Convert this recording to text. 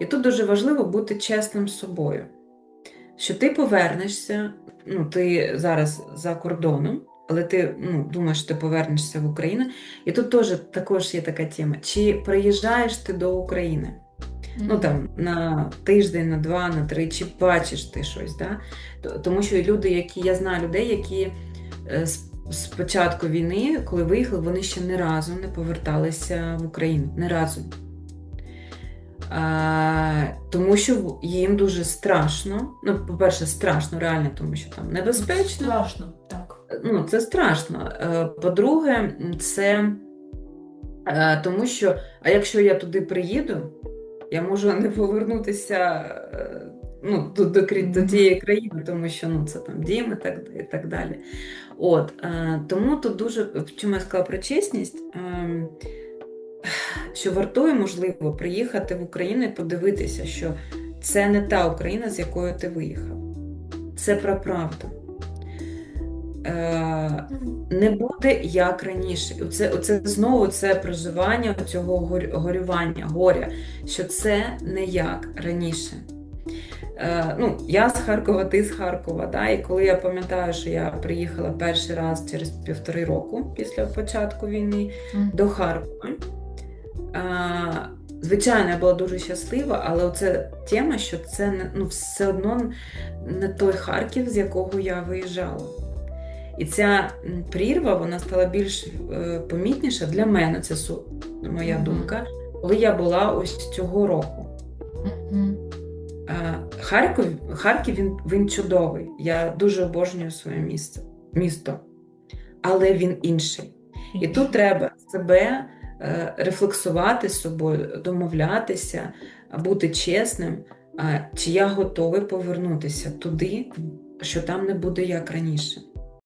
І тут дуже важливо бути чесним з собою, що ти повернешся, ну, ти зараз за кордоном, але ти ну, думаєш, що ти повернешся в Україну. І тут теж також є така тема: чи приїжджаєш ти до України? Ну там на тиждень, на два, на три, чи бачиш ти щось, да? Тому що люди, які я знаю людей, які е, з, з початку війни, коли виїхали, вони ще ні разу не поверталися в Україну. Ні разу. Тому що їм дуже страшно. Ну, по-перше, страшно, реально, тому що там небезпечно. Страшно, так. Ну, це страшно. Е, По-друге, це е, тому що, а якщо я туди приїду, я можу не повернутися е, ну, до, до, до тієї країни, тому що ну, це там дім і так, і так далі. От, е, тому тут дуже, чому я сказала про чесність, е, що вартує, можливо, приїхати в Україну і подивитися, що це не та Україна, з якою ти виїхав. Це про правду. Е, не буде як раніше. Оце, оце знову це проживання цього горювання, горя, що це не як раніше. Е, ну, я з Харкова, ти з Харкова. Да? І коли я пам'ятаю, що я приїхала перший раз через півтори року після початку війни Мгм. до Харкова. Звичайно, я була дуже щаслива, але оце тема, що це ну, все одно не той Харків, з якого я виїжджала. І ця прірва вона стала більш е, помітніша для мене, це су- моя Мгм. думка, коли я була ось цього року. Е, Харків, Харків він, він чудовий. Я дуже обожнюю своє місце, місто, але він інший. І тут треба себе рефлексувати з собою, домовлятися, бути чесним, чи я готовий повернутися туди, що там не буде як раніше.